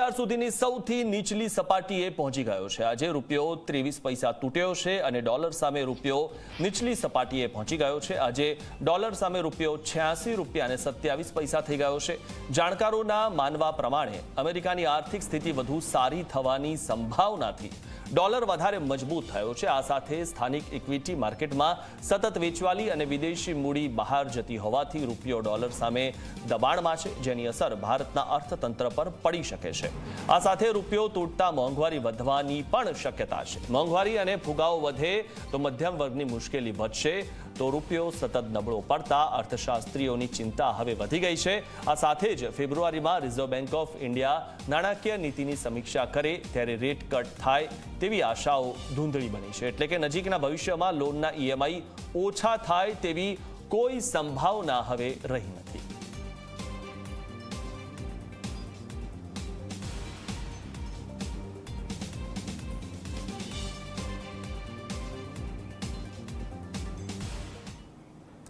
અત્યાર સુધીની સૌથી નીચલી સપાટીએ પહોંચી ગયો છે. આજે રૂપિયો ત્રેવીસ પૈસા તૂટ્યો છે અને ડોલર સામે રૂપિયો નીચલી સપાટીએ પહોંચી ગયો છે. આજે ડોલર સામે રૂપિયો છ્યાસી રૂપિયા અને સત્યાવીસ પૈસા થઈ ગયો છે. જાણકારોના માનવા પ્રમાણે અમેરિકાની આર્થિક સ્થિતિ વધુ સારી થવાની સંભાવનાથી ડોલર વધારે મજબૂત થયો છે. આ સાથે સ્થાનિક ઇક્વિટી માર્કેટમાં સતત વેચવાલી અને વિદેશી મૂડી બહાર જતી હોવાથી રૂપિયો ડોલર સામે દબાણમાં છે, જેની અસર ભારતના અર્થતંત્ર પર પડી શકે છે. આ સાથે રૂપિયો તૂટતા મોંઘવારી વધવાની પણ શક્યતા છે. મોંઘવારી અને ફુગાવો વધે તો મધ્યમ વર્ગની મુશ્કેલી વધશે તો રૂપિયો સતત નબળો પડતા અર્થશાસ્ત્રીઓની ચિંતા હવે વધી ગઈ છે. આ સાથે જ ફેબ્રુઆરીમાં રિઝર્વ બેંક ઓફ ઇન્ડિયા નાણાકીય નીતિની સમીક્ષા કરે ત્યારે રેટ કટ થાય તેવી આશાઓ ધૂંધળી બની છે. એટલે કે નજીકના ભવિષ્યમાં લોનના ઈએમઆઈ ઓછા થાય તેવી કોઈ સંભાવના હવે રહી નથી.